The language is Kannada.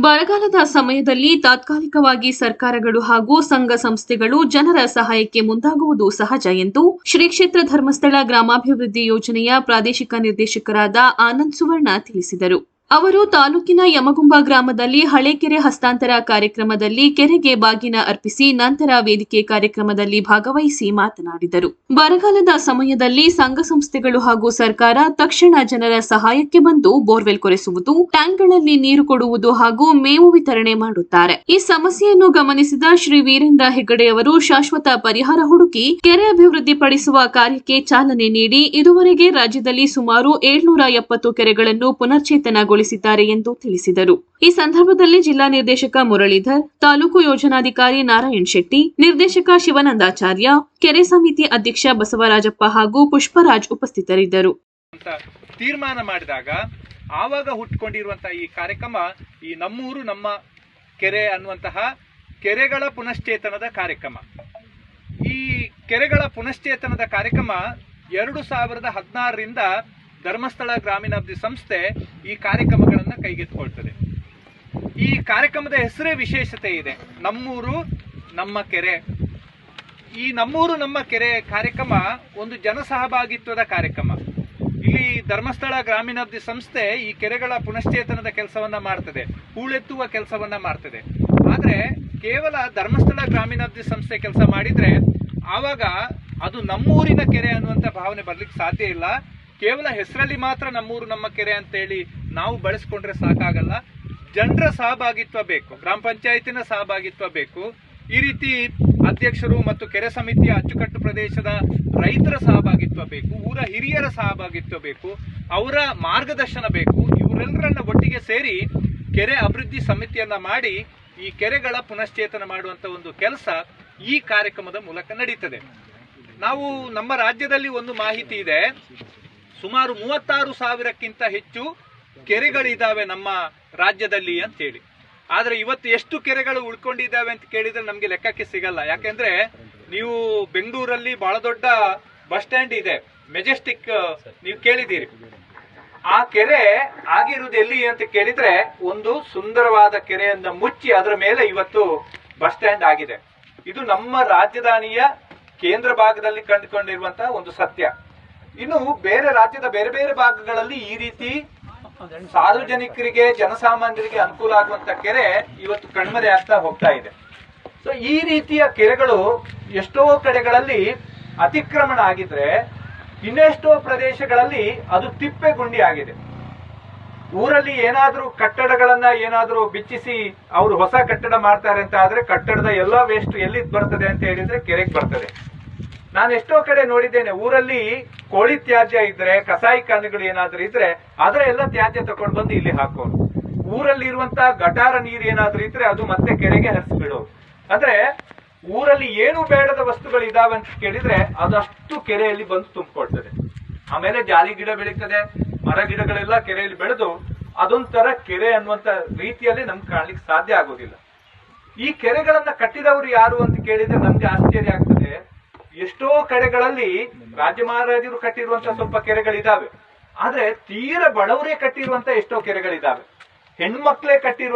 ಬರಗಾಲದ ಸಮಯದಲ್ಲಿ ತಾತ್ಕಾಲಿಕವಾಗಿ ಸರ್ಕಾರಗಳು ಹಾಗೂ ಸಂಘ ಸಂಸ್ಥೆಗಳು ಜನರ ಸಹಾಯಕ್ಕೆ ಮುಂದಾಗುವುದು ಸಹಜ ಎಂದು ಶ್ರೀ ಕ್ಷೇತ್ರ ಧರ್ಮಸ್ಥಳ ಗ್ರಾಮಾಭಿವೃದ್ಧಿ ಯೋಜನೆಯ ಪ್ರಾದೇಶಿಕ ನಿರ್ದೇಶಕರಾದ ಆನಂದ್ ಸುವರ್ಣ ತಿಳಿಸಿದರು. ಅವರು ತಾಲೂಕಿನ ಯಮಗುಂಬ ಗ್ರಾಮದಲ್ಲಿ ಹಳೆ ಕೆರೆ ಹಸ್ತಾಂತರ ಕಾರ್ಯಕ್ರಮದಲ್ಲಿ ಕೆರೆಗೆ ಬಾಗಿನ ಅರ್ಪಿಸಿ ನಂತರ ವೇದಿಕೆ ಕಾರ್ಯಕ್ರಮದಲ್ಲಿ ಭಾಗವಹಿಸಿ ಮಾತನಾಡಿದರು. ಬರಗಾಲದ ಸಮಯದಲ್ಲಿ ಸಂಘ ಸಂಸ್ಥೆಗಳು ಹಾಗೂ ಸರ್ಕಾರ ತಕ್ಷಣ ಜನರ ಸಹಾಯಕ್ಕೆ ಬಂದು ಬೋರ್ವೆಲ್ ಕೊರೆಸುವುದು, ಟ್ಯಾಂಕ್ಗಳಲ್ಲಿ ನೀರು ಕೊಡುವುದು ಹಾಗೂ ಮೇವು ವಿತರಣೆ ಮಾಡುತ್ತಾರೆ. ಈ ಸಮಸ್ಯೆಯನ್ನು ಗಮನಿಸಿದ ಶ್ರೀ ವೀರೇಂದ್ರ ಹೆಗ್ಗಡೆಯವರು ಶಾಶ್ವತ ಪರಿಹಾರ ಹುಡುಕಿ ಕೆರೆ ಅಭಿವೃದ್ಧಿಪಡಿಸುವ ಕಾರ್ಯಕ್ಕೆ ಚಾಲನೆ ನೀಡಿ ಇದುವರೆಗೆ ರಾಜ್ಯದಲ್ಲಿ ಸುಮಾರು ಏಳ್ನೂರ ಎಪ್ಪತ್ತು ಕೆರೆಗಳನ್ನು ಪುನರ್ಚೇತನಗೊಳಿಸಿದ್ದಾರೆ ಎಂದು ತಿಳಿಸಿದರು. ಈ ಸಂದರ್ಭದಲ್ಲಿ ಜಿಲ್ಲಾ ನಿರ್ದೇಶಕ ಮುರಳೀಧರ್, ತಾಲೂಕು ಯೋಜನಾಧಿಕಾರಿ ನಾರಾಯಣ್ ಶೆಟ್ಟಿ, ನಿರ್ದೇಶಕ ಶಿವನಂದಾಚಾರ್ಯ, ಕೆರೆ ಸಮಿತಿ ಅಧ್ಯಕ್ಷ ಬಸವರಾಜಪ್ಪ ಹಾಗೂ ಪುಷ್ಪರಾಜ್ ಉಪಸ್ಥಿತರಿದ್ದರು. ತೀರ್ಮಾನ ಮಾಡಿದಾಗ ಆವಾಗ ಹುಟ್ಕೊಂಡಿರುವಂತಹ ಈ ಕಾರ್ಯಕ್ರಮ ಈ ನಮ್ಮೂರು, ನಮ್ಮ ಕೆರೆ ಅನ್ನುವಂತಹ ಕೆರೆಗಳ ಪುನಶ್ಚೇತನದ ಕಾರ್ಯಕ್ರಮ. ಈ ಕೆರೆಗಳ ಪುನಶ್ಚೇತನದ ಕಾರ್ಯಕ್ರಮ ಎರಡು ಸಾವಿರದ ಹದಿನಾರರಿಂದ ಧರ್ಮಸ್ಥಳ ಗ್ರಾಮೀಣಾಭಿವೃದ್ಧಿ ಸಂಸ್ಥೆ ಈ ಕಾರ್ಯಕ್ರಮಗಳನ್ನು ಕೈಗೆತ್ತಿಕೊಳ್ತದೆ. ಈ ಕಾರ್ಯಕ್ರಮದ ಹೆಸರೇ ವಿಶೇಷತೆ ಇದೆ. ನಮ್ಮೂರು, ನಮ್ಮ ಕೆರೆ. ಈ ನಮ್ಮೂರು, ನಮ್ಮ ಕೆರೆ ಕಾರ್ಯಕ್ರಮ ಒಂದು ಜನಸಹಭಾಗಿತ್ವದ ಕಾರ್ಯಕ್ರಮ. ಇಲ್ಲಿ ಧರ್ಮಸ್ಥಳ ಗ್ರಾಮೀಣಾಭಿವೃದ್ಧಿ ಸಂಸ್ಥೆ ಈ ಕೆರೆಗಳ ಪುನಶ್ಚೇತನದ ಕೆಲಸವನ್ನ ಮಾಡ್ತದೆ. ಹೂಳೆತ್ತುವ ಕೆಲಸವನ್ನ ಮಾಡ್ತದೆ. ಆದರೆ ಕೇವಲ ಧರ್ಮಸ್ಥಳ ಗ್ರಾಮೀಣಾಭಿವೃದ್ಧಿ ಸಂಸ್ಥೆ ಕೆಲಸ ಮಾಡಿದ್ರೆ ಆವಾಗ ಅದು ನಮ್ಮೂರಿನ ಕೆರೆ ಅನ್ನುವಂಥ ಭಾವನೆ ಬರ್ಲಿಕ್ಕೆ ಸಾಧ್ಯ ಇಲ್ಲ. ಕೇವಲ ಹೆಸರಲ್ಲಿ ಮಾತ್ರ ನಮ್ಮೂರು, ನಮ್ಮ ಕೆರೆ ಅಂತೇಳಿ ನಾವು ಬಳಸ್ಕೊಂಡ್ರೆ ಸಾಕಾಗಲ್ಲ. ಜನರ ಸಹಭಾಗಿತ್ವ ಬೇಕು, ಗ್ರಾಮ ಪಂಚಾಯತಿನ ಸಹಭಾಗಿತ್ವ ಬೇಕು. ಈ ರೀತಿ ಅಧ್ಯಕ್ಷರು ಮತ್ತು ಕೆರೆ ಸಮಿತಿಯ ಅಚ್ಚುಕಟ್ಟು ಪ್ರದೇಶದ ರೈತರ ಸಹಭಾಗಿತ್ವ ಬೇಕು, ಊರ ಹಿರಿಯರ ಸಹಭಾಗಿತ್ವ ಬೇಕು, ಅವರ ಮಾರ್ಗದರ್ಶನ ಬೇಕು. ಇವರೆಲ್ಲರನ್ನ ಒಟ್ಟಿಗೆ ಸೇರಿ ಕೆರೆ ಅಭಿವೃದ್ಧಿ ಸಮಿತಿಯನ್ನ ಮಾಡಿ ಈ ಕೆರೆಗಳ ಪುನಶ್ಚೇತನ ಮಾಡುವಂತ ಒಂದು ಕೆಲಸ ಈ ಕಾರ್ಯಕ್ರಮದ ಮೂಲಕ ನಡೀತದೆ. ನಾವು ನಮ್ಮ ರಾಜ್ಯದಲ್ಲಿ ಒಂದು ಮಾಹಿತಿ ಇದೆ. ಸುಮಾರು ಮೂವತ್ತಾರು ಸಾವಿರಕ್ಕಿಂತ ಹೆಚ್ಚು ಕೆರೆಗಳಿದ್ದಾವೆ ನಮ್ಮ ರಾಜ್ಯದಲ್ಲಿ ಅಂತೇಳಿ ಆದರೆ ಇವತ್ತು ಎಷ್ಟು ಕೆರೆಗಳು ಉಳ್ಕೊಂಡಿದ್ದಾವೆ ಅಂತ ಕೇಳಿದ್ರೆ ನಮಗೆ ಲೆಕ್ಕಕ್ಕೆ ಸಿಗಲ್ಲ. ಯಾಕೆಂದ್ರೆ ನೀವು ಬೆಂಗಳೂರಲ್ಲಿ ಬಹಳ ದೊಡ್ಡ ಬಸ್ ಸ್ಟ್ಯಾಂಡ್ ಇದೆ. ಮೆಜೆಸ್ಟಿಕ್, ನೀವು ಕೇಳಿದ್ದೀರಿ. ಆ ಕೆರೆ ಆಗಿರುವುದು ಎಲ್ಲಿ ಅಂತ ಕೇಳಿದ್ರೆ ಒಂದು ಸುಂದರವಾದ ಕೆರೆಯನ್ನ ಮುಚ್ಚಿ ಅದರ ಮೇಲೆ ಇವತ್ತು ಬಸ್ ಸ್ಟ್ಯಾಂಡ್ ಆಗಿದೆ. ಇದು ನಮ್ಮ ರಾಜಧಾನಿಯ ಕೇಂದ್ರ ಭಾಗದಲ್ಲಿ ಕಂಡುಕೊಂಡಿರುವಂತಹ ಒಂದು ಸತ್ಯ. ಇನ್ನು ಬೇರೆ ರಾಜ್ಯದ ಬೇರೆ ಬೇರೆ ಭಾಗಗಳಲ್ಲಿ ಈ ರೀತಿ ಸಾರ್ವಜನಿಕರಿಗೆ, ಜನಸಾಮಾನ್ಯರಿಗೆ ಅನುಕೂಲ ಆಗುವಂತ ಕೆರೆ ಇವತ್ತು ಕಣ್ಮರೆ ಆಗ್ತಾ ಹೋಗ್ತಾ ಇದೆ. ಸೊ ಈ ರೀತಿಯ ಕೆರೆಗಳು ಎಷ್ಟೋ ಕಡೆಗಳಲ್ಲಿ ಅತಿಕ್ರಮಣ ಆಗಿದ್ರೆ ಇನ್ನೆಷ್ಟೋ ಪ್ರದೇಶಗಳಲ್ಲಿ ಅದು ತಿಪ್ಪೆ ಗುಂಡಿ ಆಗಿದೆ. ಊರಲ್ಲಿ ಏನಾದರೂ ಕಟ್ಟಡಗಳನ್ನ ಏನಾದರೂ ಬಿಚ್ಚಿಸಿ ಅವರು ಹೊಸ ಕಟ್ಟಡ ಮಾಡ್ತಾರೆ ಅಂತ ಆದ್ರೆ ಕಟ್ಟಡದ ಎಲ್ಲಾ ವೇಸ್ಟ್ ಎಲ್ಲಿದ್ ಬರ್ತದೆ ಅಂತ ಹೇಳಿದ್ರೆ ಕೆರೆಗೆ ಬರ್ತದೆ. ನಾನು ಎಷ್ಟೋ ಕಡೆ ನೋಡಿದ್ದೇನೆ, ಊರಲ್ಲಿ ಕೋಳಿ ತ್ಯಾಜ್ಯ ಇದ್ರೆ, ಕಸಾಯಿ ಖಾನೆಗಳು ಏನಾದ್ರೂ ಇದ್ರೆ ಅದರ ಎಲ್ಲ ತ್ಯಾಜ್ಯ ತಗೊಂಡು ಬಂದು ಇಲ್ಲಿ ಹಾಕೋರು. ಊರಲ್ಲಿ ಇರುವಂತ ಗಟಾರ ನೀರು ಏನಾದ್ರೂ ಇದ್ರೆ ಅದು ಮತ್ತೆ ಕೆರೆಗೆ ಹರಿಸ್ಬಿಡೋರು ಅಂದ್ರೆ ಊರಲ್ಲಿ ಏನು ಬೇಡದ ವಸ್ತುಗಳು ಇದಾವೆ ಅಂತ ಕೇಳಿದ್ರೆ ಅದಷ್ಟು ಕೆರೆಯಲ್ಲಿ ಬಂದು ತುಂಬಿಕೊಳ್ತದೆ. ಆಮೇಲೆ ಜಾಲಿ ಗಿಡ ಬೆಳೀತದೆ, ಮರ ಗಿಡಗಳೆಲ್ಲ ಕೆರೆಯಲ್ಲಿ ಬೆಳೆದು ಅದೊಂಥರ ಕೆರೆ ಅನ್ನುವಂತ ರೀತಿಯಲ್ಲಿ ನಮ್ಗೆ ಕಾಣ್ಲಿಕ್ಕೆ ಸಾಧ್ಯ ಆಗೋದಿಲ್ಲ. ಈ ಕೆರೆಗಳನ್ನ ಕಟ್ಟಿದವರು ಯಾರು ಅಂತ ಕೇಳಿದ್ರೆ ನಮ್ಗೆ ಆಶ್ಚರ್ಯ ಆಗ್ತದೆ. ಎಷ್ಟೋ ಕಡೆಗಳಲ್ಲಿ ರಾಜ್ಯ ಮಹಾರಾಜರು ಕಟ್ಟಿರುವಂತ ಸ್ವಲ್ಪ ಕೆರೆಗಳಿದಾವೆ ಆದ್ರೆ ತೀರ ಬಡವರೇ ಕಟ್ಟಿರುವಂತ ಎಷ್ಟೋ ಕೆರೆಗಳಿದಾವೆ ಹೆಣ್ಮಕ್ಳೆ ಕಟ್ಟಿರುವಂತ